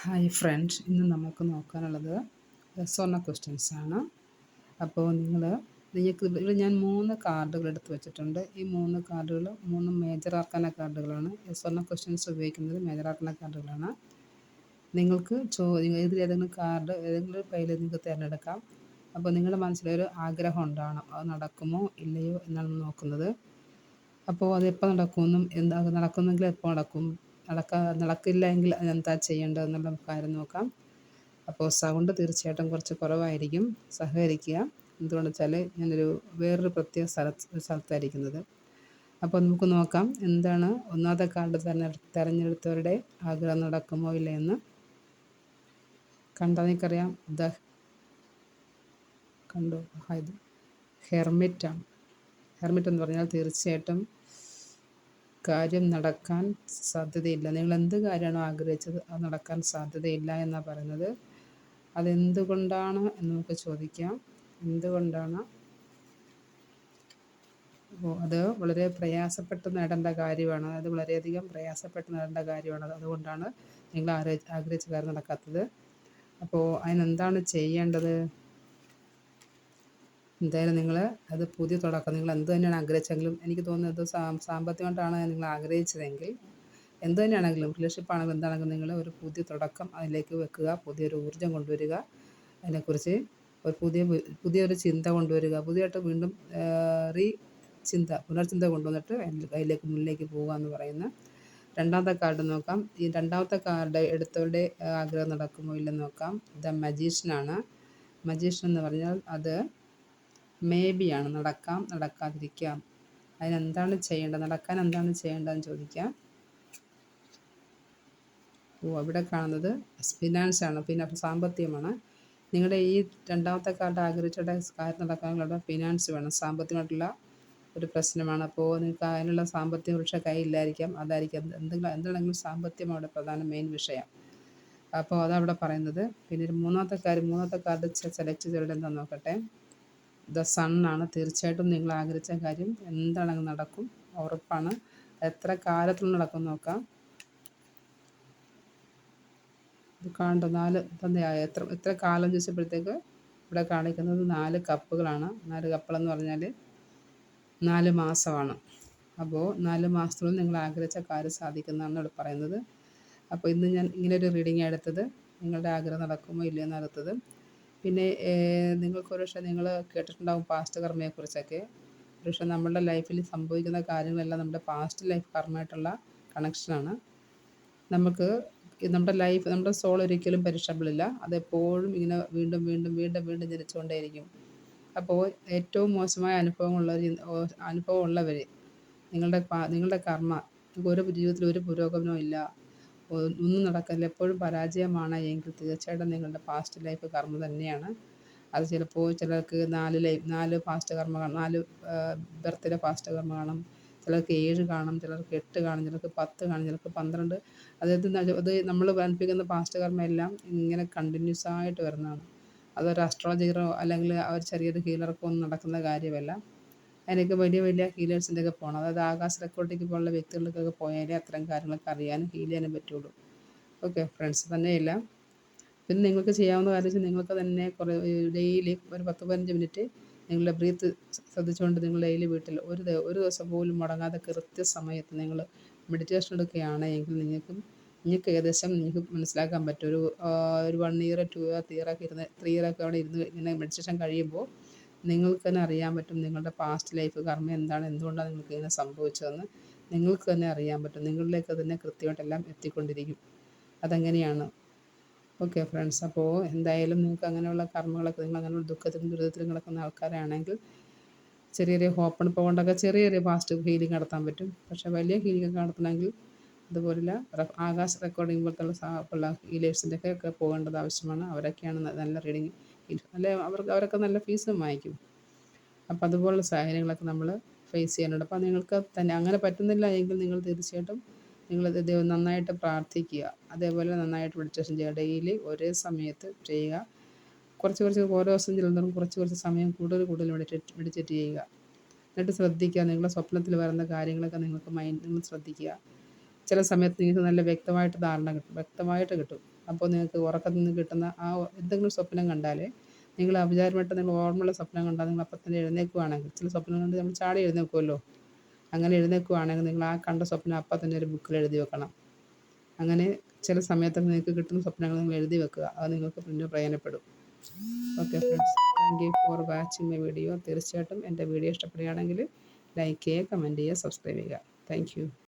Hi front ഇന്ന് നമുക്ക് നോക്കാനുള്ളത് സ്വർണ ക്വസ്റ്റ്യൻസ് ആണ്. അപ്പോൾ നിങ്ങൾ നിങ്ങൾക്ക് ഇവിടെ ഞാൻ മൂന്ന് കാർഡുകൾ എടുത്ത് വെച്ചിട്ടുണ്ട്. ഈ മൂന്ന് കാർഡുകൾ മൂന്ന് മേജർ ആർക്കാന കാർഡുകളാണ് സ്വർണ ക്വസ്റ്റ്യൻസ് ഉപയോഗിക്കുന്നത് മേജർ ആർക്കാന കാർഡുകളാണ് നിങ്ങൾക്ക് ചോദ്യം ഇതിൽ ഏതെങ്കിലും കാർഡ് ഏതെങ്കിലും കയ്യിൽ നിങ്ങൾക്ക് തിരഞ്ഞെടുക്കാം. അപ്പോൾ നിങ്ങളുടെ മനസ്സിലൊരു ആഗ്രഹം ഉണ്ടാവണം. അത് നടക്കുമോ ഇല്ലയോ എന്നാണ് നോക്കുന്നത്. അപ്പോൾ അത് എപ്പോൾ നടക്കുമെന്നും എന്താ നടക്കുന്നെങ്കിൽ എപ്പോൾ നടക്കും നടക്കാ നടക്കില്ല എങ്കിൽ എന്താ ചെയ്യേണ്ടതെന്നുള്ള കാര്യം നോക്കാം. അപ്പോൾ സൗണ്ട് തീർച്ചയായിട്ടും കുറച്ച് കുറവായിരിക്കും. സഹകരിക്കുക. എന്തുകൊണ്ട് വെച്ചാൽ ഞാനൊരു വേറൊരു പ്രത്യേക സ്ഥലത്ത് സ്ഥലത്തായിരിക്കുന്നത്. അപ്പോൾ നമുക്ക് നോക്കാം എന്താണ് ഒന്നാമത്തെ കാർഡ് തന്നെ തിരഞ്ഞെടുത്തവരുടെ ആഗ്രഹം നടക്കുമോ ഇല്ല എന്ന്. കണ്ടാൽ നിനക്കറിയാം ദ കണ്ടു? ഇത്. ഹെർമിറ്റാണ്. ഹെർമിറ്റ് എന്ന് പറഞ്ഞാൽ തീർച്ചയായിട്ടും കാര്യം നടക്കാൻ സാധ്യതയില്ല. നിങ്ങൾ എന്ത് കാര്യമാണോ ആഗ്രഹിച്ചത് അത് നടക്കാൻ സാധ്യതയില്ല എന്നാണ് പറയുന്നത്. അതെന്തുകൊണ്ടാണ് എന്ന് നമുക്ക് ചോദിക്കാം. എന്തുകൊണ്ടാണ്? അപ്പോൾ അത് വളരെ പ്രയാസപ്പെട്ട് നേടേണ്ട കാര്യമാണ്. അത് വളരെയധികം പ്രയാസപ്പെട്ട് നേടേണ്ട കാര്യമാണ്. അതുകൊണ്ടാണ് നിങ്ങൾ ആഗ്രഹിച്ച കാര്യം നടക്കാത്തത്. അപ്പോൾ അതിനെന്താണ് ചെയ്യേണ്ടത്? എന്തായാലും നിങ്ങൾ അത് പുതിയ തുടക്കം. നിങ്ങൾ എന്ത് തന്നെയാണ് ആഗ്രഹിച്ചെങ്കിലും എനിക്ക് തോന്നുന്നത് സാമ്പത്തികമായിട്ടാണ് നിങ്ങൾ ആഗ്രഹിച്ചതെങ്കിൽ എന്ത് തന്നെയാണെങ്കിലും റിലേഷൻഷിപ്പ് ആണെങ്കിലും എന്താണെങ്കിലും നിങ്ങൾ ഒരു പുതിയ തുടക്കം അതിലേക്ക് വെക്കുക പുതിയൊരു ഊർജം കൊണ്ടുവരിക അതിനെക്കുറിച്ച് ഒരു പുതിയ പുതിയൊരു ചിന്ത കൊണ്ടുവരിക പുതിയതായിട്ട് വീണ്ടും റീ ചിന്ത പുനർചിന്ത കൊണ്ടുവന്നിട്ട് അതിലേക്ക് മുന്നിലേക്ക് പോകുക എന്ന് പറയുന്ന രണ്ടാമത്തെ കാർഡ് നോക്കാം. ഈ രണ്ടാമത്തെ കാർഡ് എടുത്തവരുടെ ആഗ്രഹം നടക്കുമോ ഇല്ലെന്ന് നോക്കാം. ദ മജീഷ്യനാണ്. മജീഷ്യൻ എന്ന് പറഞ്ഞാൽ അത് മേ ബി ആണ്. നടക്കാം നടക്കാതിരിക്കാം. അതിനെന്താണ് ചെയ്യേണ്ടത്? നടക്കാൻ എന്താണ് ചെയ്യേണ്ടതെന്ന് ചോദിക്കാം. ഓ അവിടെ കാണുന്നത് ഫിനാൻസ് ആണ്. പിന്നെ സാമ്പത്തികമാണ്. നിങ്ങളുടെ ഈ രണ്ടാമത്തെ കാർഡ് ആഗ്രഹിച്ചുള്ള കാര്യം നടക്കാനുള്ള ഫിനാൻസ് വേണം. സാമ്പത്തികമായിട്ടുള്ള ഒരു പ്രശ്നമാണ്. അപ്പോൾ നിങ്ങൾക്ക് അതിനുള്ള സാമ്പത്തിക സുരക്ഷ കയ്യില്ലായിരിക്കാം അതായിരിക്കും. എന്തെങ്കിലും എന്താണെങ്കിലും സാമ്പത്തികം അവിടെ പ്രധാന മെയിൻ വിഷയം. അപ്പോൾ അതവിടെ പറയുന്നത്. പിന്നെ ഒരു മൂന്നാമത്തെ കാര്യം മൂന്നാമത്തെ കാർഡ് സെലക്ട് ചെയ്തവരുടെ എന്താ നോക്കട്ടെ. ദ സണ്ണാണ് തീർച്ചയായിട്ടും നിങ്ങൾ ആഗ്രഹിച്ച കാര്യം എന്താണ് നടക്കും? ഉറപ്പാണ്. എത്ര കാലത്തിൽ നടക്കും നോക്കാം. ഇത് കാണണ്ട നാല് എത്ര എത്ര കാലം ചോദിച്ചപ്പോഴത്തേക്ക് ഇവിടെ കാണിക്കുന്നത് നാല് കപ്പുകളാണ്. നാല് കപ്പുകളെന്ന് പറഞ്ഞാൽ നാല് മാസമാണ്. അപ്പോൾ നാല് മാസത്തോളം നിങ്ങൾ ആഗ്രഹിച്ച കാര്യം സാധിക്കുന്നതാണ് ഇവിടെ പറയുന്നത്. അപ്പോൾ ഇന്ന് ഞാൻ ഇങ്ങനെ ഒരു റീഡിംഗ് എടുത്തത്. നിങ്ങളുടെ ആഗ്രഹം നടക്കുമോ ഇല്ലയോ എന്നടുത്തത് പിന്നെ നിങ്ങൾക്ക് ഒരുപക്ഷെ നിങ്ങൾ കേട്ടിട്ടുണ്ടാകും പാസ്റ്റ് കർമ്മയെക്കുറിച്ചൊക്കെ. ഒരുപക്ഷെ നമ്മുടെ ലൈഫിൽ സംഭവിക്കുന്ന കാര്യങ്ങളെല്ലാം നമ്മുടെ പാസ്റ്റ് ലൈഫ് കർമ്മമായിട്ടുള്ള കണക്ഷനാണ്. നമുക്ക് നമ്മുടെ ലൈഫ് നമ്മുടെ സോൾ ഒരിക്കലും പരിഷബിളില്ല. അതെപ്പോഴും ഇങ്ങനെ വീണ്ടും വീണ്ടും വീണ്ടും വീണ്ടും ജനിച്ചുകൊണ്ടേയിരിക്കും. അപ്പോൾ ഏറ്റവും മോശമായ അനുഭവമുള്ളവർ അനുഭവമുള്ളവർ നിങ്ങളുടെ നിങ്ങളുടെ കർമ്മ ഒരു ജീവിതത്തിൽ ഒരു പുരോഗമനവും ഇല്ല. ഒന്നും നടക്കില്ല. എപ്പോഴും പരാജയമാണ്. എങ്കിൽ തീർച്ചയായിട്ടും നിങ്ങളുടെ പാസ്റ്റ് ലൈഫ് കർമ്മ തന്നെയാണ്. അത് ചിലപ്പോൾ ചിലർക്ക് നാല് ലൈഫ് നാല് പാസ്റ്റ് കർമ്മ നാല് ബർത്ത്ഡേ പാസ്റ്റ് കർമ്മ കാണും. ചിലർക്ക് ഏഴ് കാണും ചിലർക്ക് എട്ട് കാണും ചിലർക്ക് പത്ത് കാണും ചിലർക്ക് പന്ത്രണ്ട്. അതായത് അത് നമ്മൾ പഠിപ്പിക്കുന്ന പാസ്റ്റ് കർമ്മ എല്ലാം ഇങ്ങനെ കണ്ടിന്യൂസ് ആയിട്ട് വരുന്നതാണ്. അതൊരു അസ്ട്രോളജറോ അല്ലെങ്കിൽ ഒരു ചെറിയൊരു ഹീലർക്കോ ഒന്നും നടക്കുന്ന കാര്യമല്ല. അതിനൊക്കെ വലിയ വലിയ ഹീലേഴ്സിന്റെയൊക്കെ പോകണം. അതായത് ആകാശ റെക്കോർഡിലേക്ക് പോലുള്ള വ്യക്തികൾക്കൊക്കെ പോയാലേ അത്തരം കാര്യങ്ങളൊക്കെ അറിയാനും ഹീൽ ചെയ്യാനും പറ്റുള്ളൂ. ഓക്കെ ഫ്രണ്ട്സ് തന്നെയല്ല. പിന്നെ നിങ്ങൾക്ക് ചെയ്യാവുന്ന കാര്യം വെച്ചാൽ നിങ്ങൾക്ക് തന്നെ കുറേ ഡെയിലി ഒരു പത്ത് പതിനഞ്ച് മിനിറ്റ് നിങ്ങളുടെ ബ്രീത്ത് ശ്രദ്ധിച്ചുകൊണ്ട് നിങ്ങൾ ഡെയിലി വീട്ടിൽ ഒരു ഒരു ദിവസം പോലും മുടങ്ങാതെ കൃത്യസമയത്ത് നിങ്ങൾ മെഡിറ്റേഷൻ എടുക്കുകയാണ് എങ്കിൽ നിങ്ങൾക്കും നിങ്ങൾക്ക് ഏകദേശം നിങ്ങൾക്ക് മനസ്സിലാക്കാൻ പറ്റും. ഒരു ഒരു one year two year three ഇയറൊക്കെ ഇരുന്ന് ത്രീ ഇയറൊക്കെ അവിടെ ഇരുന്ന് ഇങ്ങനെ മെഡിറ്റേഷൻ കഴിയുമ്പോൾ നിങ്ങൾക്ക് തന്നെ അറിയാൻ പറ്റും നിങ്ങളുടെ പാസ്റ്റ് ലൈഫ് കർമ്മം എന്താണ് എന്തുകൊണ്ടാണ് നിങ്ങൾക്ക് ഇങ്ങനെ സംഭവിച്ചതെന്ന് നിങ്ങൾക്ക് തന്നെ അറിയാൻ പറ്റും. നിങ്ങളിലേക്ക് തന്നെ കൃത്യമായിട്ടെല്ലാം എത്തിക്കൊണ്ടിരിക്കും. അതെങ്ങനെയാണ്? ഓക്കെ ഫ്രണ്ട്സ് അപ്പോൾ എന്തായാലും നിങ്ങൾക്ക് അങ്ങനെയുള്ള കർമ്മങ്ങളൊക്കെ നിങ്ങൾ അങ്ങനെയുള്ള ദുഃഖത്തിലും ദുരിതത്തിലും കിടക്കുന്ന ആൾക്കാരാണെങ്കിൽ ചെറിയ ചെറിയ ഹോപ്പൺ പോകേണ്ടൊക്കെ ചെറിയ ചെറിയ പാസ്റ്റ് ഹീലിംഗ് നടത്താൻ പറ്റും. പക്ഷേ വലിയ ഹീലിംഗ് നടത്തണമെങ്കിൽ അതുപോലുള്ള ആകാശ റെക്കോർഡിംഗ് പോലത്തെ ഉള്ള ഹീലേഴ്സിന്റെ ഒക്കെ പോകേണ്ടത് ആവശ്യമാണ്. അവരൊക്കെയാണ് നല്ല റീഡിങ് അല്ലെ അവർക്ക് അവരൊക്കെ നല്ല ഫീസും വാങ്ങിക്കും. അപ്പം അതുപോലുള്ള സാഹചര്യങ്ങളൊക്കെ നമ്മൾ ഫേസ് ചെയ്യാനുണ്ട്. അപ്പം നിങ്ങൾക്ക് തന്നെ അങ്ങനെ പറ്റുന്നില്ല എങ്കിൽ നിങ്ങൾ തീർച്ചയായിട്ടും നിങ്ങൾ ദൈവം നന്നായിട്ട് പ്രാർത്ഥിക്കുക. അതേപോലെ നന്നായിട്ട് മെഡിറ്റേഷൻ ചെയ്യുക. ഡെയിലി ഒരേ സമയത്ത് ചെയ്യുക. കുറച്ച് കുറച്ച് ഓരോ ദിവസം ചെല്ലുന്നതും കുറച്ച് കുറച്ച് സമയം കൂടുതൽ കൂടുതൽ മെഡിറ്റേറ്റ് മെഡിറ്റേറ്റ് ചെയ്യുക. എന്നിട്ട് ശ്രദ്ധിക്കുക. നിങ്ങളുടെ സ്വപ്നത്തിൽ വരുന്ന കാര്യങ്ങളൊക്കെ നിങ്ങൾക്ക് മൈൻഡ് നിങ്ങൾ ശ്രദ്ധിക്കുക. ചില സമയത്ത് നിങ്ങൾക്ക് നല്ല വ്യക്തമായിട്ട് ധാരണ കിട്ടും. വ്യക്തമായിട്ട് കിട്ടും. അപ്പോൾ നിങ്ങൾക്ക് ഉറക്കത്തിൽ നിന്ന് കിട്ടുന്ന ആ എന്തെങ്കിലും സ്വപ്നം കണ്ടാൽ നിങ്ങൾ അവിചാരമായിട്ട് നിങ്ങൾ ഓർമ്മയുള്ള സ്വപ്നം കണ്ടാൽ നിങ്ങൾ അപ്പം തന്നെ എഴുന്നേക്കുവാണെങ്കിൽ ചില സ്വപ്നം കണ്ട് നമ്മൾ ചാടി എഴുന്നേൽക്കുമല്ലോ അങ്ങനെ എഴുന്നേക്കുവാണെങ്കിൽ നിങ്ങൾ ആ കണ്ട സ്വപ്നം അപ്പം തന്നെ ഒരു ബുക്കിൽ എഴുതി വെക്കണം. അങ്ങനെ ചില സമയത്ത് നിങ്ങൾക്ക് കിട്ടുന്ന സ്വപ്നങ്ങൾ നിങ്ങൾ എഴുതി വെക്കുക. അത് നിങ്ങൾക്ക് പിന്നെ പ്രയോജനപ്പെടും. Okay friends thank you for watching my video. തീർച്ചയായിട്ടും എന്റെ വീഡിയോ ഇഷ്ടപ്പെടുകയാണെങ്കിൽ ലൈക്ക് ചെയ്യുക കമന്റ് ചെയ്യുക സബ്സ്ക്രൈബ് ചെയ്യുക. താങ്ക്